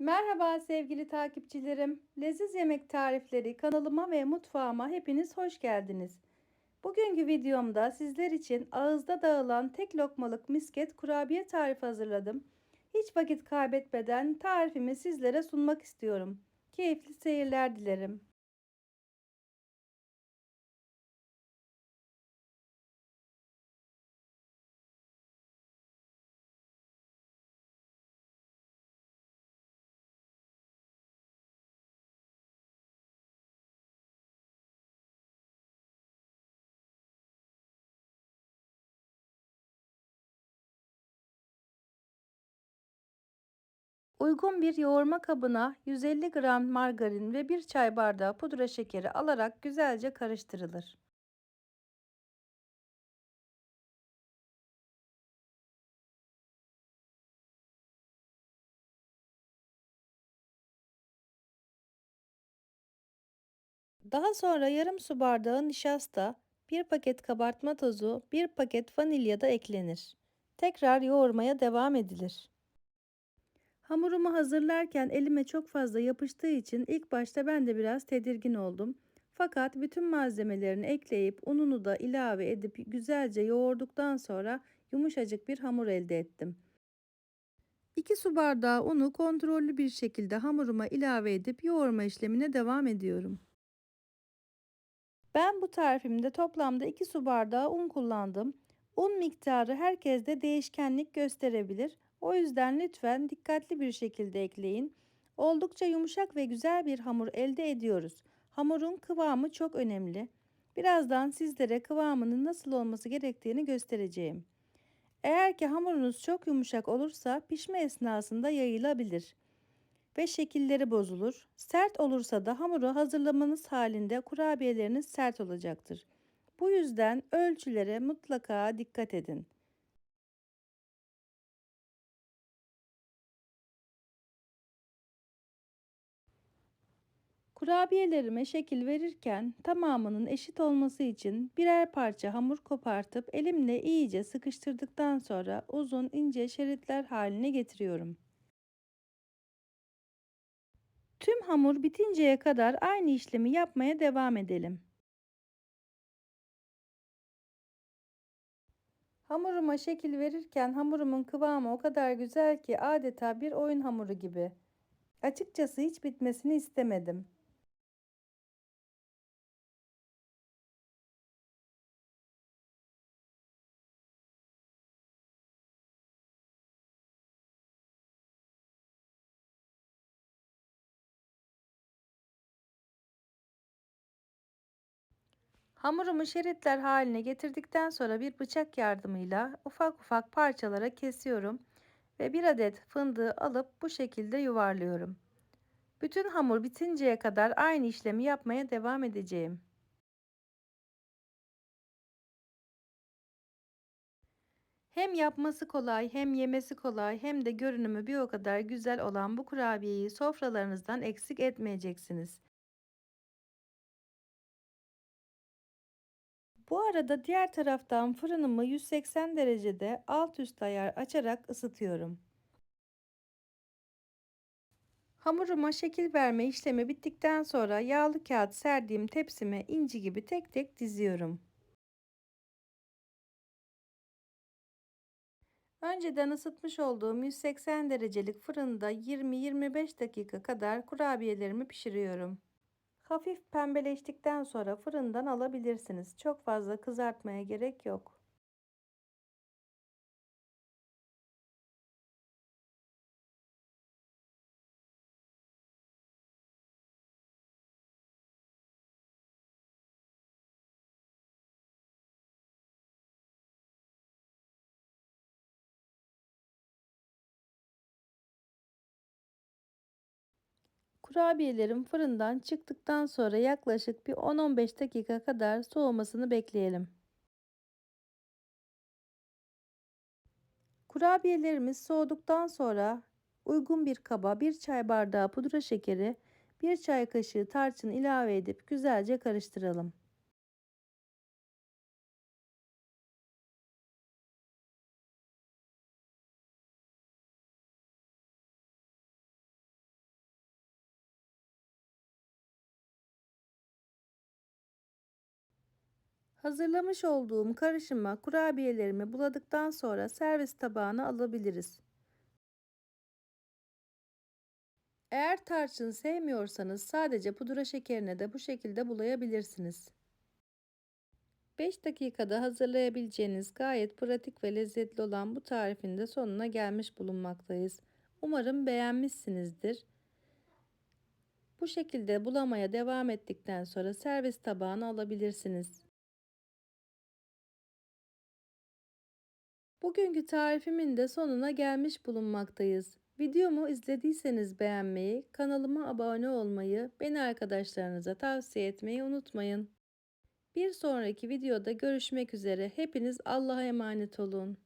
Merhaba sevgili takipçilerim. Leziz Yemek Tarifleri kanalıma ve mutfağıma hepiniz hoş geldiniz. Bugünkü videomda sizler için ağızda dağılan tek lokmalık misket kurabiye tarifi hazırladım. Hiç vakit kaybetmeden tarifimi sizlere sunmak istiyorum. Keyifli seyirler dilerim. Uygun bir yoğurma kabına 150 gram margarin ve 1 çay bardağı pudra şekeri alarak güzelce karıştırılır. Daha sonra yarım su bardağı nişasta, 1 paket kabartma tozu, 1 paket vanilya da eklenir. Tekrar yoğurmaya devam edilir. Hamurumu hazırlarken elime çok fazla yapıştığı için ilk başta ben de biraz tedirgin oldum. Fakat bütün malzemelerini ekleyip ununu da ilave edip güzelce yoğurduktan sonra yumuşacık bir hamur elde ettim. 2 su bardağı unu kontrollü bir şekilde hamuruma ilave edip yoğurma işlemine devam ediyorum. Ben bu tarifimde toplamda 2 su bardağı un kullandım. Un miktarı herkeste değişkenlik gösterebilir. O yüzden lütfen dikkatli bir şekilde ekleyin. Oldukça yumuşak ve güzel bir hamur elde ediyoruz. Hamurun kıvamı çok önemli. Birazdan sizlere kıvamının nasıl olması gerektiğini göstereceğim. Eğer ki hamurunuz çok yumuşak olursa pişme esnasında yayılabilir ve şekilleri bozulur. Sert olursa da hamuru hazırlamanız halinde kurabiyeleriniz sert olacaktır. Bu yüzden ölçülere mutlaka dikkat edin. Kurabiyelerime şekil verirken tamamının eşit olması için birer parça hamur kopartıp elimle iyice sıkıştırdıktan sonra uzun ince şeritler haline getiriyorum. Tüm hamur bitinceye kadar aynı işlemi yapmaya devam edelim. Hamuruma şekil verirken hamurumun kıvamı o kadar güzel ki adeta bir oyun hamuru gibi. Açıkçası hiç bitmesini istemedim. Hamurumu şeritler haline getirdikten sonra bir bıçak yardımıyla ufak ufak parçalara kesiyorum ve bir adet fındığı alıp bu şekilde yuvarlıyorum. Bütün hamur bitinceye kadar aynı işlemi yapmaya devam edeceğim. Hem yapması kolay hem yemesi kolay hem de görünümü bir o kadar güzel olan bu kurabiyeyi sofralarınızdan eksik etmeyeceksiniz. Bu arada diğer taraftan fırınımı 180 derecede alt üst ayar açarak ısıtıyorum. Hamuruma şekil verme işlemi bittikten sonra yağlı kağıt serdiğim tepsime inci gibi tek tek diziyorum. Önceden ısıtmış olduğum 180 derecelik fırında 20-25 dakika kadar kurabiyelerimi pişiriyorum. Hafif pembeleştikten sonra fırından alabilirsiniz. Çok fazla kızartmaya gerek yok. Kurabiyelerim fırından çıktıktan sonra yaklaşık bir 10-15 dakika kadar soğumasını bekleyelim. Kurabiyelerimiz soğuduktan sonra uygun bir kaba bir çay bardağı pudra şekeri, bir çay kaşığı tarçın ilave edip güzelce karıştıralım. Hazırlamış olduğum karışıma kurabiyelerimi buladıktan sonra servis tabağına alabiliriz. Eğer tarçın sevmiyorsanız sadece pudra şekerine de bu şekilde bulayabilirsiniz. 5 dakikada hazırlayabileceğiniz gayet pratik ve lezzetli olan bu tarifin de sonuna gelmiş bulunmaktayız. Umarım beğenmişsinizdir. Bu şekilde bulamaya devam ettikten sonra servis tabağına alabilirsiniz. Bugünkü tarifimin de sonuna gelmiş bulunmaktayız. Videomu izlediyseniz beğenmeyi, kanalıma abone olmayı, beni arkadaşlarınıza tavsiye etmeyi unutmayın. Bir sonraki videoda görüşmek üzere. Hepiniz Allah'a emanet olun.